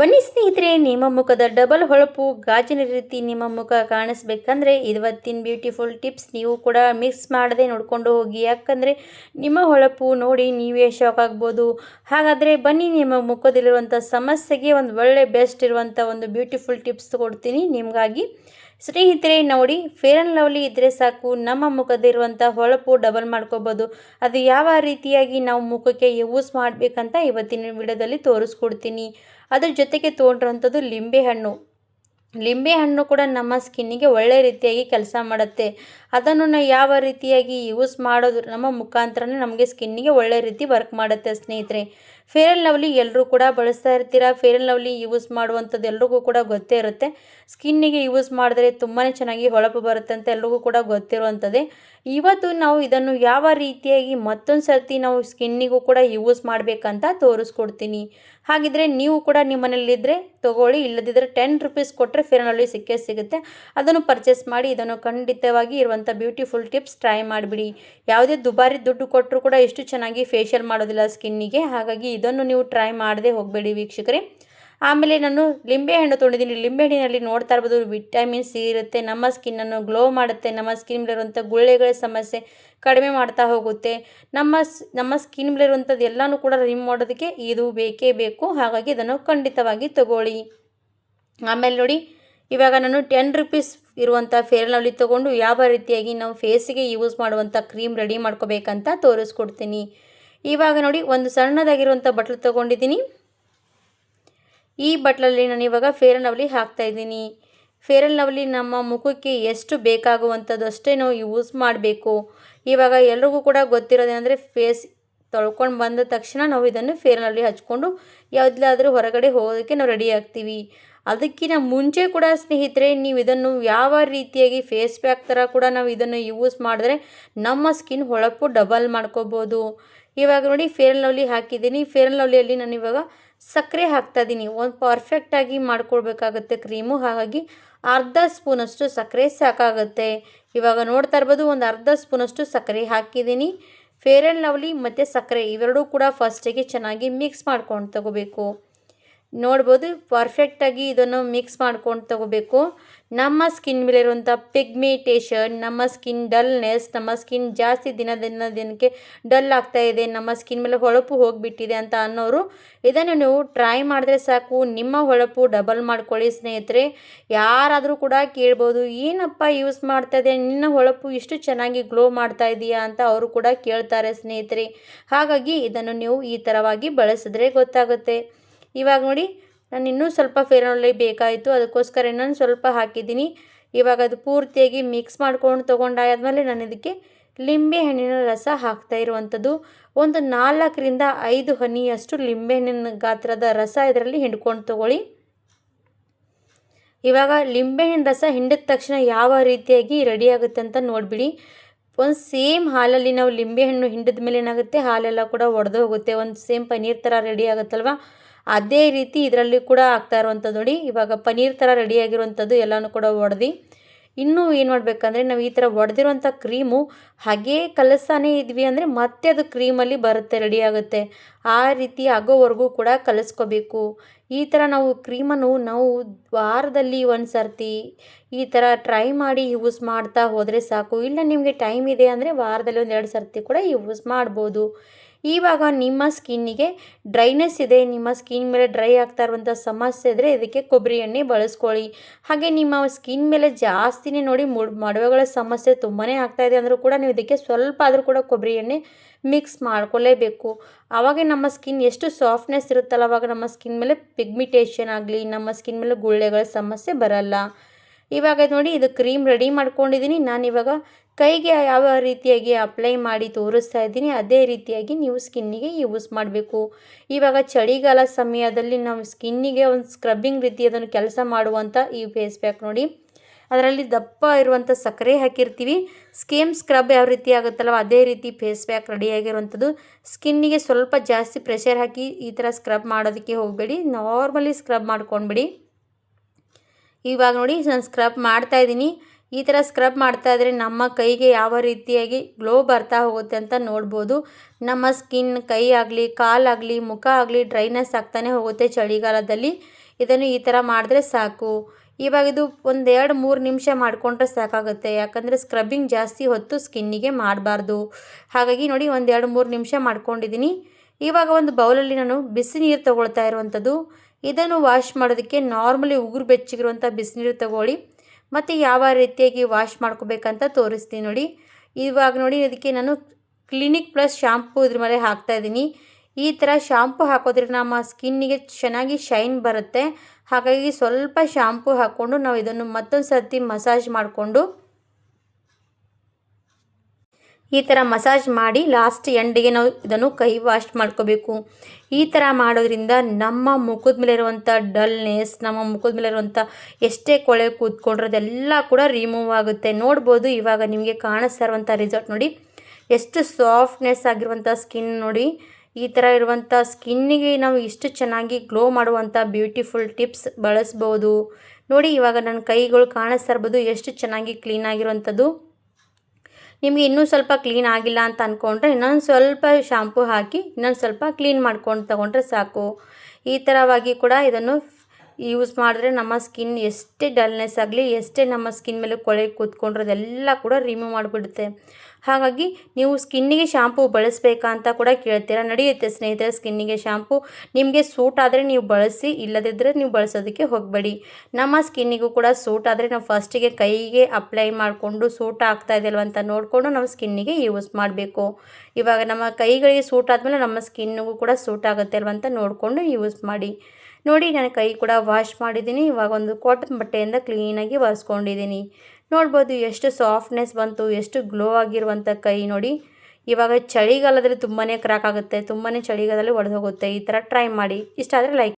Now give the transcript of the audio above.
ಬನ್ನಿ ಸ್ನೇಹಿತರೆ, ನಿಮ್ಮ ಮುಖದ ಡಬಲ್ ಹೊಳಪು, ಗಾಜಿನ ರೀತಿ ನಿಮ್ಮ ಮುಖ ಕಾಣಿಸ್ಬೇಕಂದ್ರೆ ಇವತ್ತಿನ ಬ್ಯೂಟಿಫುಲ್ ಟಿಪ್ಸ್ ನೀವು ಕೂಡ ಮಿಕ್ಸ್ ಮಾಡದೆ ನೋಡ್ಕೊಂಡು ಹೋಗಿ. ಯಾಕಂದರೆ ನಿಮ್ಮ ಹೊಳಪು ನೋಡಿ ನೀವೇ ಶಾಕ್ ಆಗ್ಬೋದು. ಹಾಗಾದರೆ ಬನ್ನಿ ನಿಮ್ಮ ಮುಖದಲ್ಲಿರುವಂಥ ಸಮಸ್ಯೆಗೆ ಒಂದು ಒಳ್ಳೆ ಬೆಸ್ಟ್ ಇರುವಂಥ ಒಂದು ಬ್ಯೂಟಿಫುಲ್ ಟಿಪ್ಸ್ ಕೊಡ್ತೀನಿ ನಿಮಗಾಗಿ. ಸ್ನೇಹಿತರೆ, ನೋಡಿ ಫೇರ್ ಆ್ಯಂಡ್ ಲವ್ಲಿ ಇದ್ದರೆ ಸಾಕು. ನಮ್ಮ ಮುಖದಿರುವಂಥ ಹೊಳಪು ಡಬಲ್ ಮಾಡ್ಕೋಬೋದು. ಅದು ಯಾವ ರೀತಿಯಾಗಿ ನಾವು ಮುಖಕ್ಕೆ ಯೂಸ್ ಮಾಡಬೇಕಂತ ಇವತ್ತಿನ ವಿಡಿಯೋದಲ್ಲಿ ತೋರಿಸ್ಕೊಡ್ತೀನಿ. ಅದ್ರ ಜೊತೆಗೆ ತೊಗೊಂಡಿರೋಂಥದ್ದು ಲಿಂಬೆಹಣ್ಣು ಲಿಂಬೆಹಣ್ಣು ಕೂಡ ನಮ್ಮ ಸ್ಕಿನ್ನಿಗೆ ಒಳ್ಳೆ ರೀತಿಯಾಗಿ ಕೆಲಸ ಮಾಡುತ್ತೆ. ಅದನ್ನು ನಾವು ಯಾವ ರೀತಿಯಾಗಿ ಯೂಸ್ ಮಾಡೋದು ನಮ್ಮ ಮುಖಾಂತರನೇ ನಮಗೆ ಸ್ಕಿನ್ನಿಗೆ ಒಳ್ಳೆ ರೀತಿ ವರ್ಕ್ ಮಾಡುತ್ತೆ ಸ್ನೇಹಿತರೆ. ಫೇರ್ ಆ್ಯಂಡ್ ಲವ್ಲಿ ಎಲ್ಲರೂ ಕೂಡ ಬಳಸ್ತಾ ಇರ್ತೀರಾ? ಫೇರ್ ಆ್ಯಂಡ್ ಲವ್ಲಿ ಯೂಸ್ ಮಾಡುವಂಥದ್ದು ಎಲ್ರಿಗೂ ಕೂಡ ಗೊತ್ತೇ ಇರುತ್ತೆ. ಸ್ಕಿನ್ನಿಗೆ ಯೂಸ್ ಮಾಡಿದ್ರೆ ತುಂಬಾ ಚೆನ್ನಾಗಿ ಹೊಳಪು ಬರುತ್ತೆ ಅಂತ ಎಲ್ರಿಗೂ ಕೂಡ ಗೊತ್ತಿರುವಂಥದ್ದೇ. ಇವತ್ತು ನಾವು ಇದನ್ನು ಯಾವ ರೀತಿಯಾಗಿ ಮತ್ತೊಂದು ಸರ್ತಿ ನಾವು ಸ್ಕಿನ್ನಿಗೂ ಕೂಡ ಯೂಸ್ ಮಾಡಬೇಕಂತ ತೋರಿಸ್ಕೊಡ್ತೀನಿ. ಹಾಗಿದ್ರೆ ನೀವು ಕೂಡ ನಿಮ್ಮ ಮನೇಲಿದ್ದರೆ ತೊಗೊಳ್ಳಿ ಇಲ್ಲದಿದ್ದರೆ ಟೆನ್ ರುಪೀಸ್ ಕೊಟ್ಟರೆ ಫೇರ್ ಆ್ಯಂಡ್ ಲವ್ಲಿ ಸಿಕ್ಕೇ ಸಿಗುತ್ತೆ. ಅದನ್ನು ಪರ್ಚೇಸ್ ಮಾಡಿ, ಇದನ್ನು ಖಂಡಿತವಾಗಿ ಇರುವಂಥ ಬ್ಯೂಟಿಫುಲ್ ಟಿಪ್ಸ್ ಟ್ರೈ ಮಾಡಿಬಿಡಿ. ಯಾವುದೇ ದುಬಾರಿ ದುಡ್ಡು ಕೊಟ್ಟರು ಕೂಡ ಎಷ್ಟು ಚೆನ್ನಾಗಿ ಫೇಶಿಯಲ್ ಮಾಡೋದಿಲ್ಲ ಸ್ಕಿನ್ನಿಗೆ ಹಾಗಾಗಿ ಇದನ್ನು ನೀವು ಟ್ರೈ ಮಾಡದೆ ಹೋಗಬೇಡಿ ವೀಕ್ಷಕರೇ. ಆಮೇಲೆ ನಾನು ಲಿಂಬೆಹಣ್ಣು ತೊಗೊಂಡಿದ್ದೀನಿ. ಲಿಂಬೆಹಣ್ಣಿನಲ್ಲಿ ನೋಡ್ತಾ ಇರ್ಬೋದು ವಿಟಮಿನ್ ಸಿ ಇರುತ್ತೆ. ನಮ್ಮ ಸ್ಕಿನ್ನನ್ನು ಗ್ಲೋ ಮಾಡುತ್ತೆ. ನಮ್ಮ ಸ್ಕಿನ್ ಮೇಲಿರುವಂಥ ಗುಳ್ಳೆಗಳ ಸಮಸ್ಯೆ ಕಡಿಮೆ ಮಾಡ್ತಾ ಹೋಗುತ್ತೆ. ನಮ್ಮ ನಮ್ಮ ಸ್ಕಿನ್ ಮೇಲಿರುವಂಥದ್ದು ಎಲ್ಲನೂ ಕೂಡ ರಿಮ್ ಮಾಡೋದಕ್ಕೆ ಇದು ಬೇಕೇ ಬೇಕು. ಹಾಗಾಗಿ ಇದನ್ನು ಖಂಡಿತವಾಗಿ ತಗೊಳ್ಳಿ. ಆಮೇಲೆ ನೋಡಿ, ಇವಾಗ ನಾನು ಟೆನ್ ರುಪೀಸ್ ಇರುವಂಥ ಫೇರ್ ಲವ್ಲಿ ತೊಗೊಂಡು ಯಾವ ರೀತಿಯಾಗಿ ನಾವು ಫೇಸಿಗೆ ಯೂಸ್ ಮಾಡುವಂಥ ಕ್ರೀಮ್ ರೆಡಿ ಮಾಡ್ಕೋಬೇಕಂತ ತೋರಿಸ್ಕೊಡ್ತೀನಿ. ಇವಾಗ ನೋಡಿ, ಒಂದು ಸಣ್ಣದಾಗಿರುವಂಥ ಬಟ್ಲು ತೊಗೊಂಡಿದ್ದೀನಿ. ಈ ಬಟ್ಲಲ್ಲಿ ನಾನು ಇವಾಗ ಫೇರ್ ಲವ್ಲಿ ಹಾಕ್ತಾಯಿದ್ದೀನಿ ಫೇರ್ ಆ್ಯಂಡ್ ಲವ್ಲಿ ನಮ್ಮ ಮುಖಕ್ಕೆ ಎಷ್ಟು ಬೇಕಾಗುವಂಥದ್ದು ಅಷ್ಟೇ ನಾವು ಯೂಸ್ ಮಾಡಬೇಕು. ಇವಾಗ ಎಲ್ರಿಗೂ ಕೂಡ ಗೊತ್ತಿರೋದೇನೆಂದರೆ ಫೇಸ್ ತೊಳ್ಕೊಂಡು ಬಂದ ತಕ್ಷಣ ನಾವು ಇದನ್ನು ಫೇರ್ ಲವ್ಲಿ ಹಚ್ಕೊಂಡು ಯಾವುದಾದ್ರೂ ಹೊರಗಡೆ ಹೋಗೋದಕ್ಕೆ ನಾವು ರೆಡಿ ಆಗ್ತೀವಿ. ಅದಕ್ಕಿಂತ ಮುಂಚೆ ಕೂಡ ಸ್ನೇಹಿತರೆ, ನೀವು ಇದನ್ನು ಯಾವ ರೀತಿಯಾಗಿ ಫೇಸ್ ಪ್ಯಾಕ್ ಥರ ಕೂಡ ನಾವು ಇದನ್ನು ಯೂಸ್ ಮಾಡಿದ್ರೆ ನಮ್ಮ ಸ್ಕಿನ್ ಹೊಳಪು ಡಬಲ್ ಮಾಡ್ಕೋಬೋದು. ಇವಾಗ ನೋಡಿ ಫೇರ್ ಆ್ಯಂಡ್ ಲವ್ಲಿ ಹಾಕಿದ್ದೀನಿ. ಫೇರ್ ಆ್ಯಂಡ್ ಲವ್ಲಿಯಲ್ಲಿ ನಾನು ಇವಾಗ ಸಕ್ಕರೆ ಹಾಕ್ತಾಯಿದ್ದೀನಿ ಒಂದು ಪರ್ಫೆಕ್ಟಾಗಿ ಮಾಡ್ಕೊಳ್ಬೇಕಾಗುತ್ತೆ ಕ್ರೀಮು ಹಾಗಾಗಿ ಅರ್ಧ ಸ್ಪೂನಷ್ಟು ಸಕ್ಕರೆ ಸಾಕಾಗುತ್ತೆ. ಇವಾಗ ನೋಡ್ತಾ ಇರ್ಬೋದು, ಒಂದು ಅರ್ಧ ಸ್ಪೂನಷ್ಟು ಸಕ್ಕರೆ ಹಾಕಿದ್ದೀನಿ. ಫೇರ್ ಆ್ಯಂಡ್ ಲವ್ಲಿ ಮತ್ತು ಸಕ್ಕರೆ ಇವೆರಡೂ ಕೂಡ ಫಸ್ಟಿಗೆ ಚೆನ್ನಾಗಿ ಮಿಕ್ಸ್ ಮಾಡ್ಕೊಂಡು ತಗೋಬೇಕು. ನೋಡ್ಬೋದು ಪರ್ಫೆಕ್ಟಾಗಿ ಇದನ್ನು ಮಿಕ್ಸ್ ಮಾಡ್ಕೊಂಡು ತಗೋಬೇಕು. ನಮ್ಮ ಸ್ಕಿನ್ ಮೇಲೆ ಇರುವಂಥ ಪಿಗ್ಮಿಟೇಷನ್ ನಮ್ಮ ಸ್ಕಿನ್ ಡಲ್ನೆಸ್ ನಮ್ಮ ಸ್ಕಿನ್ ಜಾಸ್ತಿ ದಿನ ದಿನ ದಿನಕ್ಕೆ ಡಲ್ ಆಗ್ತಾ ಇದೆ, ನಮ್ಮ ಸ್ಕಿನ್ ಮೇಲೆ ಹೊಳಪು ಹೋಗಿಬಿಟ್ಟಿದೆ ಅಂತ ಅನ್ನೋರು ಇದನ್ನು ನೀವು ಟ್ರೈ ಮಾಡಿದ್ರೆ ಸಾಕು. ನಿಮ್ಮ ಹೊಳಪು ಡಬಲ್ ಮಾಡ್ಕೊಳ್ಳಿ ಸ್ನೇಹಿತರೆ. ಯಾರಾದರೂ ಕೂಡ ಕೇಳ್ಬೋದು, ಏನಪ್ಪ ಯೂಸ್ ಮಾಡ್ತಾ ಇದೆ ನಿನ್ನ ಹೊಳಪು ಇಷ್ಟು ಚೆನ್ನಾಗಿ ಗ್ಲೋ ಮಾಡ್ತಾ ಇದೆಯಾ? ಅಂತ ಅವರು ಕೂಡ ಕೇಳ್ತಾರೆ ಸ್ನೇಹಿತರೆ. ಹಾಗಾಗಿ ಇದನ್ನು ನೀವು ಈ ಥರವಾಗಿ ಬಳಸಿದ್ರೆ ಗೊತ್ತಾಗುತ್ತೆ. ಇವಾಗ ನೋಡಿ, ನಾನು ಇನ್ನೂ ಸ್ವಲ್ಪ ಫೇರ್ ಆ್ಯಂಡ್ ಬೇಕಾಯಿತು. ಅದಕ್ಕೋಸ್ಕರ ಇನ್ನೊಂದು ಸ್ವಲ್ಪ ಹಾಕಿದ್ದೀನಿ. ಇವಾಗ ಅದು ಪೂರ್ತಿಯಾಗಿ ಮಿಕ್ಸ್ ಮಾಡ್ಕೊಂಡು ತೊಗೊಂಡಾದ್ಮೇಲೆ ನಾನು ಇದಕ್ಕೆ ಲಿಂಬೆ ಹಣ್ಣಿನ ರಸ ಹಾಕ್ತಾ ಇರುವಂಥದ್ದು ಒಂದು ನಾಲ್ಕರಿಂದ ಐದು ಹನಿಯಷ್ಟು ಲಿಂಬೆಹಣ್ಣಿನ ಗಾತ್ರದ ರಸ ಇದರಲ್ಲಿ ಹಿಂಡ್ಕೊಂಡು ತೊಗೊಳ್ಳಿ. ಇವಾಗ ಲಿಂಬೆಹಣ್ಣಿನ ರಸ ಹಿಂಡಿದ ತಕ್ಷಣ ಯಾವ ರೀತಿಯಾಗಿ ರೆಡಿ ಆಗುತ್ತೆ ಅಂತ ನೋಡಿಬಿಡಿ. ಒಂದು ಸೇಮ್ ಹಾಲಲ್ಲಿ ನಾವು ಲಿಂಬೆಹಣ್ಣು ಹಿಂಡಿದ ಮೇಲೆ ಏನಾಗುತ್ತೆ? ಹಾಲೆಲ್ಲ ಕೂಡ ಒಡೆದು ಹೋಗುತ್ತೆ. ಒಂದು ಸೇಮ್ ಪನ್ನೀರ್ ಥರ ರೆಡಿ ಆಗುತ್ತಲ್ವ? ಅದೇ ರೀತಿ ಇದರಲ್ಲಿ ಕೂಡ ಆಗ್ತಾ ಇರುವಂಥದ್ದು ನೋಡಿ. ಇವಾಗ ಪನೀರ್ ಥರ ರೆಡಿಯಾಗಿರುವಂಥದ್ದು ಎಲ್ಲನೂ ಕೂಡ ಒಡೆದು. ಇನ್ನೂ ಏನು ಮಾಡಬೇಕಂದ್ರೆ ನಾವು ಈ ಥರ ಒಡೆದಿರುವಂಥ ಕ್ರೀಮು ಹಾಗೇ ಕಲಸ್ತಾನೇ ಇದ್ವಿ ಅಂದರೆ ಮತ್ತೆ ಅದು ಕ್ರೀಮಲ್ಲಿ ಬರುತ್ತೆ, ರೆಡಿ ಆಗುತ್ತೆ. ಆ ರೀತಿ ಆಗೋವರೆಗೂ ಕೂಡ ಕಲಿಸ್ಕೋಬೇಕು. ಈ ಥರ ನಾವು ಕ್ರೀಮನ್ನು ನಾವು ವಾರದಲ್ಲಿ ಒಂದು ಸರ್ತಿ ಈ ಥರ ಟ್ರೈ ಮಾಡಿ ಯೂಸ್ ಮಾಡ್ತಾ ಹೋದರೆ ಸಾಕು. ಇಲ್ಲ ನಿಮಗೆ ಟೈಮ್ ಇದೆ ಅಂದರೆ ವಾರದಲ್ಲಿ ಒಂದು ಎರಡು ಸರ್ತಿ ಕೂಡ ಯೂಸ್ ಮಾಡ್ಬೋದು. ಇವಾಗ ನಿಮ್ಮ ಸ್ಕಿನ್ನಿಗೆ ಡ್ರೈನೆಸ್ ಇದೆ, ನಿಮ್ಮ ಸ್ಕಿನ್ ಮೇಲೆ ಡ್ರೈ ಆಗ್ತಾ ಇರುವಂಥ ಸಮಸ್ಯೆ ಇದ್ದರೆ ಇದಕ್ಕೆ ಕೊಬ್ಬರಿ ಎಣ್ಣೆ ಬಳಸ್ಕೊಳ್ಳಿ. ಹಾಗೆ ನಿಮ್ಮ ಸ್ಕಿನ್ ಮೇಲೆ ಜಾಸ್ತಿನೇ ನೋಡಿ ಮಡವೆಗಳ ಸಮಸ್ಯೆ ತುಂಬಾ ಆಗ್ತಾಯಿದೆ ಅಂದರೂ ಕೂಡ ನೀವು ಇದಕ್ಕೆ ಸ್ವಲ್ಪ ಆದರೂ ಕೂಡ ಕೊಬ್ಬರಿ ಎಣ್ಣೆ ಮಿಕ್ಸ್ ಮಾಡ್ಕೊಳ್ಳೇಬೇಕು ಆವಾಗ ನಮ್ಮ ಸ್ಕಿನ್ ಎಷ್ಟು ಸಾಫ್ಟ್ನೆಸ್ ಇರುತ್ತಲ್ಲ, ಅವಾಗ ನಮ್ಮ ಸ್ಕಿನ್ ಮೇಲೆ ಪಿಗ್ಮಿಟೇಷನ್ ಆಗಲಿ, ನಮ್ಮ ಸ್ಕಿನ್ ಮೇಲೆ ಗುಳ್ಳೆಗಳ ಸಮಸ್ಯೆ ಬರಲ್ಲ. ಇವಾಗ ನೋಡಿ ಇದು ಕ್ರೀಮ್ ರೆಡಿ ಮಾಡ್ಕೊಂಡಿದ್ದೀನಿ. ನಾನು ಇವಾಗ ಕೈಗೆ ಯಾವ ರೀತಿಯಾಗಿ ಅಪ್ಲೈ ಮಾಡಿ ತೋರಿಸ್ತಾ ಇದ್ದೀನಿ, ಅದೇ ರೀತಿಯಾಗಿ ನೀವು ಸ್ಕಿನ್ನಿಗೆ ಯೂಸ್ ಮಾಡಬೇಕು. ಇವಾಗ ಚಳಿಗಾಲ ಸಮಯದಲ್ಲಿ ನಾವು ಸ್ಕಿನ್ನಿಗೆ ಒಂದು ಸ್ಕ್ರಬ್ಬಿಂಗ್ ರೀತಿ ಅದನ್ನು ಕೆಲಸ ಮಾಡುವಂಥ ಈ ಫೇಸ್ ಪ್ಯಾಕ್ ನೋಡಿ. ಅದರಲ್ಲಿ ದಪ್ಪ ಇರುವಂಥ ಸಕ್ಕರೆ ಹಾಕಿರ್ತೀವಿ. ಸ್ಕೇಮ್ ಸ್ಕ್ರಬ್ ಯಾವ ರೀತಿ ಆಗುತ್ತಲ್ಲ ಅದೇ ರೀತಿ ಫೇಸ್ ಪ್ಯಾಕ್ ರೆಡಿಯಾಗಿರುವಂಥದ್ದು ಸ್ಕಿನ್ನಿಗೆ ಸ್ವಲ್ಪ ಜಾಸ್ತಿ ಪ್ರೆಷರ್ ಹಾಕಿ ಈ ಥರ ಸ್ಕ್ರಬ್ ಮಾಡೋದಕ್ಕೆ ಹೋಗಬೇಡಿ. ನಾರ್ಮಲಿ ಸ್ಕ್ರಬ್ ಮಾಡ್ಕೊಂಡ್ಬಿಡಿ. ಇವಾಗ ನೋಡಿ ನಾನು ಸ್ಕ್ರಬ್ ಮಾಡ್ತಾಯಿದ್ದೀನಿ ಈ ಥರ ಸ್ಕ್ರಬ್ ಮಾಡ್ತಾ ಇದ್ರೆ ನಮ್ಮ ಕೈಗೆ ಯಾವ ರೀತಿಯಾಗಿ ಗ್ಲೋ ಬರ್ತಾ ಹೋಗುತ್ತೆ ಅಂತ ನೋಡ್ಬೋದು. ನಮ್ಮ ಸ್ಕಿನ್ ಕೈ ಆಗಲಿ ಕಾಲಾಗಲಿ ಮುಖ ಆಗಲಿ ಡ್ರೈನೆಸ್ ಆಗ್ತಾನೆ ಹೋಗುತ್ತೆ ಚಳಿಗಾಲದಲ್ಲಿ. ಇದನ್ನು ಈ ಥರ ಮಾಡಿದ್ರೆ ಸಾಕು. ಇವಾಗ ಇದು ಒಂದು ಎರಡು, ಮೂರು ನಿಮಿಷ ಮಾಡಿಕೊಂಡ್ರೆ ಸಾಕಾಗುತ್ತೆ. ಯಾಕಂದರೆ ಸ್ಕ್ರಬ್ಬಿಂಗ್ ಜಾಸ್ತಿ ಹೊತ್ತು ಸ್ಕಿನ್ನಿಗೆ ಮಾಡಬಾರ್ದು. ಹಾಗಾಗಿ ನೋಡಿ ಒಂದು ಎರಡು, ಮೂರು ನಿಮಿಷ ಮಾಡ್ಕೊಂಡಿದ್ದೀನಿ. ಇವಾಗ ಒಂದು ಬೌಲಲ್ಲಿ ನಾನು ಬಿಸಿ ನೀರು ತೊಗೊಳ್ತಾ ಇರುವಂಥದ್ದು. ಇದನ್ನು ವಾಶ್ ಮಾಡೋದಕ್ಕೆ ನಾರ್ಮಲಿ ಉಗುರು ಬೆಚ್ಚಿಗಿರುವಂಥ ಬಿಸಿನೀರು ತಗೊಳ್ಳಿ. ಮತ್ತು ಯಾವ ರೀತಿಯಾಗಿ ವಾಶ್ ಮಾಡ್ಕೋಬೇಕಂತ ತೋರಿಸ್ತೀನಿ ನೋಡಿ. ಇವಾಗ ನೋಡಿ ಅದಕ್ಕೆ ನಾನು ಕ್ಲಿನಿಕ್ ಪ್ಲಸ್ ಶಾಂಪೂ ಇದ್ರ ಮೇಲೆ ಹಾಕ್ತಾಯಿದ್ದೀನಿ ಈ ಥರ ಶಾಂಪು ಹಾಕೋದ್ರೆ ನಮ್ಮ ಸ್ಕಿನ್ನಿಗೆ ಚೆನ್ನಾಗಿ ಶೈನ್ ಬರುತ್ತೆ. ಹಾಗಾಗಿ ಸ್ವಲ್ಪ ಶಾಂಪು ಹಾಕ್ಕೊಂಡು ನಾವು ಇದನ್ನು ಮತ್ತೊಂದು ಸರ್ತಿ ಮಸಾಜ್ ಮಾಡಿಕೊಂಡು ಈ ಥರ ಮಸಾಜ್ ಮಾಡಿ ಲಾಸ್ಟ್ ಎಂಡಿಗೆ ನಾವು ಇದನ್ನು ಕೈ ವಾಶ್ ಮಾಡ್ಕೋಬೇಕು. ಈ ಥರ ಮಾಡೋದ್ರಿಂದ ನಮ್ಮ ಮುಖದ ಮೇಲೆ ಇರುವಂಥ ಡಲ್ನೆಸ್ ನಮ್ಮ ಮುಖದ ಮೇಲೆ ಇರುವಂಥ ಎಷ್ಟೇ ಕೊಳೆ ಕೂತ್ಕೊಂಡಿರೋದೆಲ್ಲ ಕೂಡ ರಿಮೂವ್ ಆಗುತ್ತೆ. ನೋಡ್ಬೋದು ಇವಾಗ ನಿಮಗೆ ಕಾಣಿಸ್ತಾ ಇರುವಂಥ ರಿಸಲ್ಟ್ ನೋಡಿ. ಎಷ್ಟು ಸಾಫ್ಟ್ನೆಸ್ ಆಗಿರುವಂಥ ಸ್ಕಿನ್ ನೋಡಿ. ಈ ಥರ ಇರುವಂಥ ಸ್ಕಿನ್ನಿಗೆ ನಾವು ಇಷ್ಟು ಚೆನ್ನಾಗಿ ಗ್ಲೋ ಮಾಡುವಂಥ ಬ್ಯೂಟಿಫುಲ್ ಟಿಪ್ಸ್ ಬಳಸ್ಬೋದು. ನೋಡಿ ಇವಾಗ ನನ್ನ ಕೈಗಳು ಕಾಣಿಸ್ತಾ ಇರ್ಬೋದು ಎಷ್ಟು ಚೆನ್ನಾಗಿ ಕ್ಲೀನ್ ಆಗಿರುವಂಥದ್ದು. ನಿಮಗೆ ಇನ್ನೂ ಸ್ವಲ್ಪ ಕ್ಲೀನ್ ಆಗಿಲ್ಲ ಅಂತ ಅಂದ್ಕೊಂಡ್ರೆ ಇನ್ನೊಂದು ಸ್ವಲ್ಪ ಶಾಂಪು ಹಾಕಿ ಇನ್ನೊಂದು ಸ್ವಲ್ಪ ಕ್ಲೀನ್ ಮಾಡ್ಕೊಂಡು ತಗೊಂಡ್ರೆ ಸಾಕು. ಈ ಥರವಾಗಿ ಕೂಡ ಇದನ್ನು ಯೂಸ್ ಮಾಡಿದ್ರೆ ನಮ್ಮ ಸ್ಕಿನ್ ಎಷ್ಟೇ ಡಲ್ನೆಸ್ ಆಗಲಿ, ಎಷ್ಟೇ ನಮ್ಮ ಸ್ಕಿನ್ ಮೇಲೆ ಕೊಳೆ ಕೂತ್ಕೊಂಡಿರೋದೆಲ್ಲ ಕೂಡ ರಿಮೂವ್ ಮಾಡಿಬಿಡುತ್ತೆ. ಹಾಗಾಗಿ ನೀವು ಸ್ಕಿನ್ನಿಗೆ ಶಾಂಪು ಬಳಸಬೇಕಾ ಅಂತ ಕೂಡ ಕೇಳ್ತೀರಾ. ನಡೆಯುತ್ತೆ ಸ್ನೇಹಿತರೆ ಸ್ಕಿನ್ನಿಗೆ ಶಾಂಪು ನಿಮಗೆ ಸೂಟ್ ಆದರೆ ನೀವು ಬಳಸಿ ಇಲ್ಲದಿದ್ದರೆ ನೀವು ಬಳಸೋದಕ್ಕೆ ಹೋಗಬೇಡಿ. ನಮ್ಮ ಸ್ಕಿನ್ನಿಗೂ ಕೂಡ ಸೂಟ್ ಆದರೆ ನಾವು ಫಸ್ಟಿಗೆ ಕೈಗೆ ಅಪ್ಲೈ ಮಾಡಿಕೊಂಡು ಸೂಟ್ ಆಗ್ತಾ ಇದೆಯಲ್ವ ಅಂತ ನೋಡಿಕೊಂಡು ನಾವು ಸ್ಕಿನ್ನಿಗೆ ಯೂಸ್ ಮಾಡಬೇಕು. ಇವಾಗ ನಮ್ಮ ಕೈಗಳಿಗೆ ಸೂಟ್ ಆದಮೇಲೆ ನಮ್ಮ ಸ್ಕಿನ್ನಿಗೂ ಕೂಡ ಸೂಟ್ ಆಗುತ್ತೆ ಅಲ್ವ ಅಂತ ನೋಡಿಕೊಂಡು ಯೂಸ್ ಮಾಡಿ. ನೋಡಿ ನಾನು ಕೈ ಕೂಡ ವಾಶ್ ಮಾಡಿದ್ದೀನಿ. ಇವಾಗ ಒಂದು ಕಾಟನ್ ಬಟ್ಟೆಯಿಂದ ಕ್ಲೀನಾಗಿ ಒರೆಸ್ಕೊಂಡಿದ್ದೀನಿ. ನೋಡ್ಬೋದು ಎಷ್ಟು ಸಾಫ್ಟ್ನೆಸ್ ಬಂತು, ಎಷ್ಟು ಗ್ಲೋ ಆಗಿರುವಂಥ ಕೈ ನೋಡಿ. ಇವಾಗ ಚಳಿಗಾಲದಲ್ಲಿ ತುಂಬಾ ಕ್ರ್ಯಾಕ್ ಆಗುತ್ತೆ ತುಂಬಾ ಚಳಿಗಾಲದಲ್ಲಿ ಒಡೆದು ಹೋಗುತ್ತೆ. ಈ ಥರ ಟ್ರೈ ಮಾಡಿ. ಇಷ್ಟ ಆದರೆ ಲೈಕ್